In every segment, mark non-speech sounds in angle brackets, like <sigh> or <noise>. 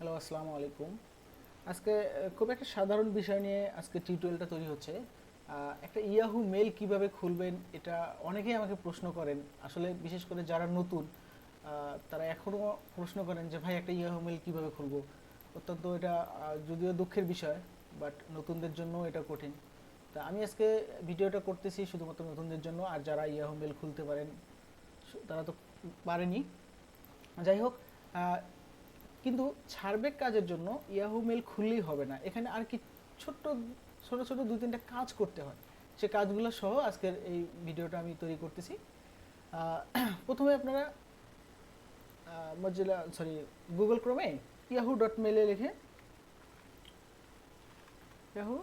Hello আসসালামু আলাইকুম। আজকে খুব একটা সাধারণ বিষয় নিয়ে আজকে টিউটোরিয়ালটা তৈরি হচ্ছে। একটা ইয়াহু মেল কীভাবে খুলবেন, এটা অনেকেই আমাকে প্রশ্ন করেন। আসলে বিশেষ করে যারা নতুন তারা এখনও প্রশ্ন করেন যে, ভাই, একটা ইয়াহু মেল কীভাবে খুলবো? অত্যন্ত এটা যদিও দুঃখের বিষয় বাট নতুনদের জন্য এটা কঠিন। তা আমি আজকে ভিডিওটা করতেছি শুধুমাত্র নতুনদের জন্য, আর যারা ইয়াহু মেল খুলতে পারেন তারা তো পারেনি। যাই হোক কিন্তু সার্বিক কাজের জন্য ইয়াহু মেল খুললেই হবে না। এখানে আর কি ছোট্ট, ছোট ছোট দু তিনটা কাজ করতে হয়। সে কাজগুলো সহ আজকের এই ভিডিওটা আমি তৈরি করতেছি। প্রথমে আপনারা মজিলা সরি গুগল ক্রমে ইয়াহু ডট মেলে লিখে ইয়াহু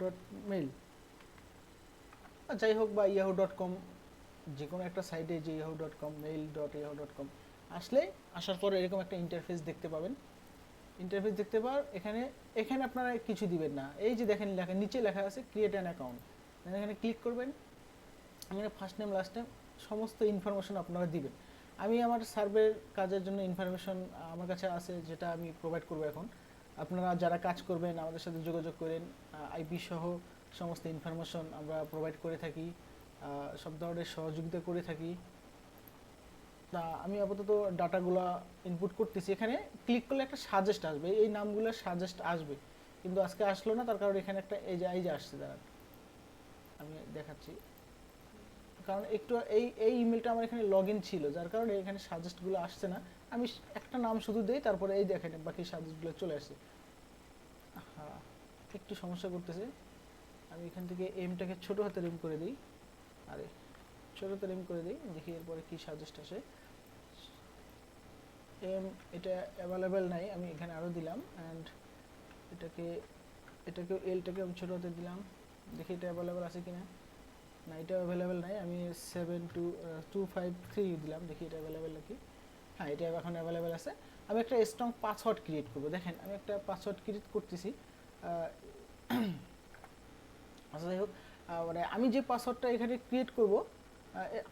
ডট মেল যাই হোক বা ইয়াহু ডট কম যে কোনো একটা সাইটে যে Yahoo dot com mail dot Yahoo dot com আসলে আসার পর এরকম একটা ইন্টারফেস দেখতে পাবেন। ইন্টারফেস দেখতে পাওয়ার এখানে এখানে আপনারা কিছু দিবেন না। এই যে দেখেন লেখা, নিচে লেখা আছে ক্রিয়েট অ্যান অ্যাকাউন্ট এখানে ক্লিক করবেন। এখানে ফার্স্ট নেম লাস্ট নেম সমস্ত ইনফরমেশন আপনারা দিবেন। আমি আমার সার্ভের কাজের জন্য ইনফরমেশন আমার কাছে আছে, যেটা আমি প্রোভাইড করব এখন। আপনারা যারা কাজ করবেন, আমাদের সাথে যোগাযোগ করেন। আইপি সহ সমস্ত ইনফরমেশন আমরা প্রোভাইড করে থাকি। সব ধরনের সহযোগিতা করে থাকি। আমি আপাতত ডাটাগুলো ইনপুট করতেছি। এখানে ক্লিক করলে একটা সাজেস্ট আসবে। এই নামগুলো সাজেস্ট আসবে। কিন্তু আজকে আসলো না, তার কারণ এখানে একটা এই যে এই যে আসছে, দাঁড়ান। আমি দেখাচ্ছি। কারণ একটু এই এই ইমেলটা আমার এখানে লগ ছিল, যার কারণে এখানে সাজেস্টগুলো আসছে না। আমি একটা নাম শুধু দেই, তারপরে এই দেখেন বাকি সাজেস্টগুলো চলে আসছে। হ্যাঁ একটু সমস্যা করতেছে। আমি এখান থেকে এমটাকে ছোট হাতে রিম করে দিই। আরে ছোট রিম করে দিই, দেখি এরপরে কি সাজেস্ট আসে। এম, এটা অ্যাভেলেবেল নাই, আমি এখানে আরও দিলাম অ্যান্ড এটাকে এটাকে, এলটাকে আমি ছোটো হাতে দিলাম। দেখি এটা অ্যাভেলেবেল আছে কিনা। না, এটা অ্যাভেলেবেল নাই, আমি seven two two five three দিলাম, দেখি এটা অ্যাভেলেবেল নাকি। হ্যাঁ এটা এখন অ্যাভেলেবেল আছে। আমি একটা স্ট্রং পাসওয়ার্ড ক্রিয়েট করব। দেখেন, আমি একটা পাসওয়ার্ড ক্রিয়েট করতেছি <clears throat> আচ্ছা যাই হোক মানে আমি যে পাসওয়ার্ডটা এখানে ক্রিয়েট করব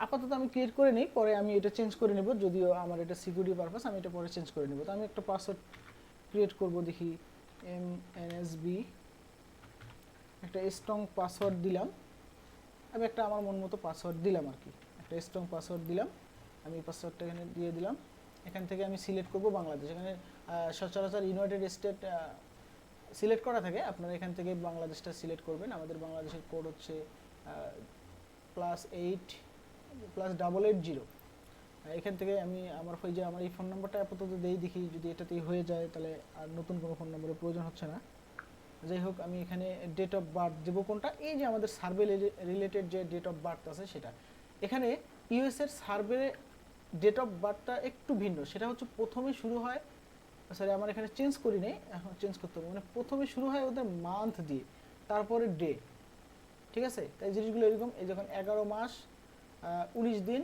আপাতত আমি ক্রিয়েট করে নিই, পরে আমি এটা চেঞ্জ করে নেব, যদিও আমার এটা সিকিউরিটি পারপাস আমি এটা পরে চেঞ্জ করে নেব। তো আমি একটা পাসওয়ার্ড ক্রিয়েট করব, দেখি এম এন এস বি একটা স্ট্রং পাসওয়ার্ড দিলাম। আমি একটা আমার মন মতো পাসওয়ার্ড দিলাম আর কি। একটা স্ট্রং পাসওয়ার্ড দিলাম, আমি পাসওয়ার্ডটা এখানে দিয়ে দিলাম। এখান থেকে আমি সিলেক্ট করব বাংলাদেশ। এখানে সচরাচর ইউনাইটেড স্টেট সিলেক্ট করা থাকে। আপনারা এখান থেকে বাংলাদেশটা সিলেক্ট করবেন। আমাদের বাংলাদেশের কোড হচ্ছে plus eight plus double eight zero এখান থেকে আমি আমার ওই যে আমার এই ফোন নাম্বারটা আপাতত দেই, দেখি যদি এটাতেই হয়ে যায়, তাহলে আর নতুন কোনো ফোন নম্বরের প্রয়োজন হচ্ছে না। যাই হোক, আমি এখানে ডেট অফ বার্থ দেবো কোনটা? এই যে আমাদের সার্ভে রিলেটেড যে ডেট অফ বার্থ আছে সেটা। এখানে ইউএসের সার্ভে ডেট অফ বার্থটা একটু ভিন্ন। সেটা হচ্ছে প্রথমে শুরু হয় সরি আমার এখানে চেঞ্জ করি নেই, এখন চেঞ্জ করতে হবে। মানে প্রথমে শুরু হয় ওদের মান্থ দিয়ে, তারপরে ডে ঠিক আছে? তাই জিনিসগুলো এরকম, এই যখন এগারো মাস উনিশ দিন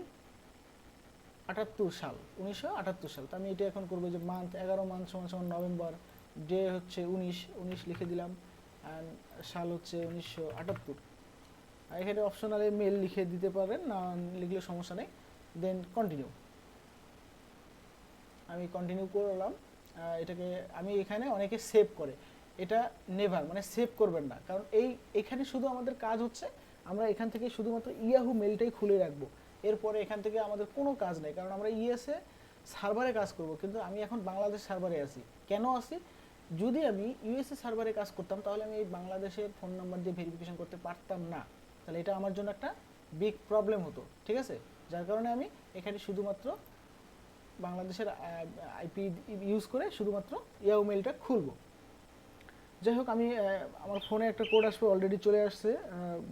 আটাত্তর সাল, উনিশশো আটাত্তর সাল। তো আমি এটা এখন করব যে মান্থ এগারো মান্থ সমান সমান নভেম্বর। ডে হচ্ছে উনিশ উনিশ লিখে দিলাম। অ্যান্ড সাল হচ্ছে উনিশশো আটাত্তর। এখানে অপশনালে মেল লিখে দিতে পারেন না লিখলে সমস্যা নেই। দেন কন্টিনিউ আমি কন্টিনিউ করলাম। এটাকে আমি এখানে অনেকে সেভ করে। এটা নেভার মানে সেভ করবেন না। কারণ এই, এখানে শুধু আমাদের কাজ হচ্ছে আমরা এখান থেকে শুধুমাত্র ইয়াহু মেলটাই খুলে রাখব। এরপরে এখান থেকে আমাদের কোনো কাজ নেই, কারণ আমরা ইএসএ সার্ভারে কাজ করব। কিন্তু আমি এখন বাংলাদেশ সার্ভারে আছি। কেন আছি? যদি আমি ইউএসএ সার্ভারে কাজ করতাম, তাহলে আমি এই বাংলাদেশের ফোন নাম্বার দিয়ে ভেরিফিকেশন করতে পারতাম না। তাহলে এটা আমার জন্য একটা বিগ প্রবলেম হতো, ঠিক আছে? যার কারণে আমি এখানে শুধুমাত্র বাংলাদেশের আইপি ইউজ করে শুধুমাত্র ইয়াহু মেলটা খুলবো। যাই হোক আমি আমার ফোনে একটা কোড আসবে অলরেডি চলে আসছে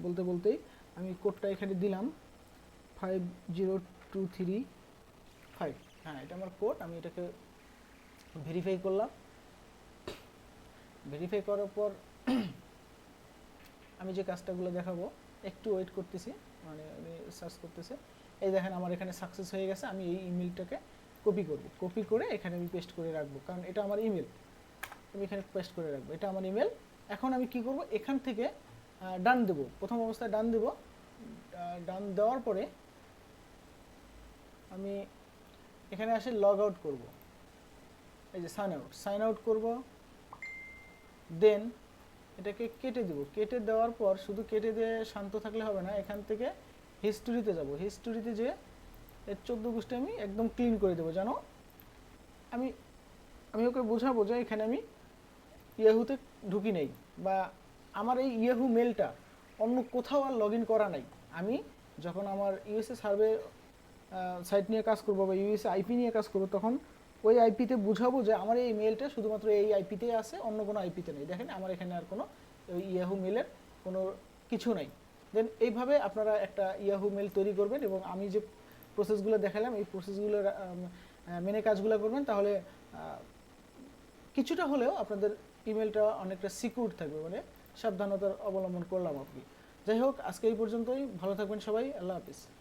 বলতে বলতেই আমি কোডটা এখানে দিলাম five zero two three five হ্যাঁ এটা আমার কোড আমি এটাকে ভেরিফাই করলাম। ভেরিফাই করার পর আমি যে কাজটাগুলো দেখাবো, একটু ওয়েট করতেছি মানে আমি সার্চ করতেছি। এই দেখেন, আমার এখানে সাকসেস হয়ে গেছে, আমি এই ইমেলটাকে কপি করব। কপি করে এখানে আমি পেস্ট করে রাখব, কারণ এটা আমার ইমেল আমি এখানে পেস্ট করে রাখব। এটা আমার ইমেল এখন আমি কি করব? এখান থেকে ডান দেব। প্রথম অবস্থায় ডান দেব। ডান দেওয়ার পরে আমি এখানে আসে লগ আউট করব। এই যে সাইন আউট সাইন আউট করব। দেন এটাকে কেটে দিব। কেটে দেওয়ার পর শুধু কেটে দিয়ে শান্ত থাকলে হবে না, এখান থেকে হিস্টোরিতে যাব। হিস্টোরিতে যে এর চোদ্দ গোষ্ঠী আমি একদম ক্লিন করে দেবো। জানো? আমি আমি ওকে বোঝাবো যে এখানে আমি ইয়াহুতে ঢুকি নেই বা আমার এই ইয়াহু মেলটা অন্য কোথাও আর লগ করা নাই। আমি যখন আমার ইউএসএ সার্ভে সাইট নিয়ে কাজ করব বা ইউএসএ আইপি নিয়ে কাজ করব, তখন ওই আইপিতে বুঝাবো যে আমার এই মেলটা শুধুমাত্র এই আইপিতে আছে, অন্য কোনো আইপিতে নেই। দেখেন, আমার এখানে আর কোনো ইয়াহু মেলের কোনো কিছু নাই। দেন এইভাবে আপনারা একটা ইয়াহু মেল তৈরি করবেন এবং আমি যে প্রসেসগুলো দেখালাম, এই প্রসেসগুলো মেনে কাজগুলো করবেন, তাহলে কিছুটা হলেও আপনাদের ইমেলটা অনেকটা সিকিউর থাকবে মানে সাবধানতার অবলম্বন করলাম আপনি। যাই হোক, আজকে এই পর্যন্তই। ভালো থাকবেন সবাই। আল্লাহ হাফিজ।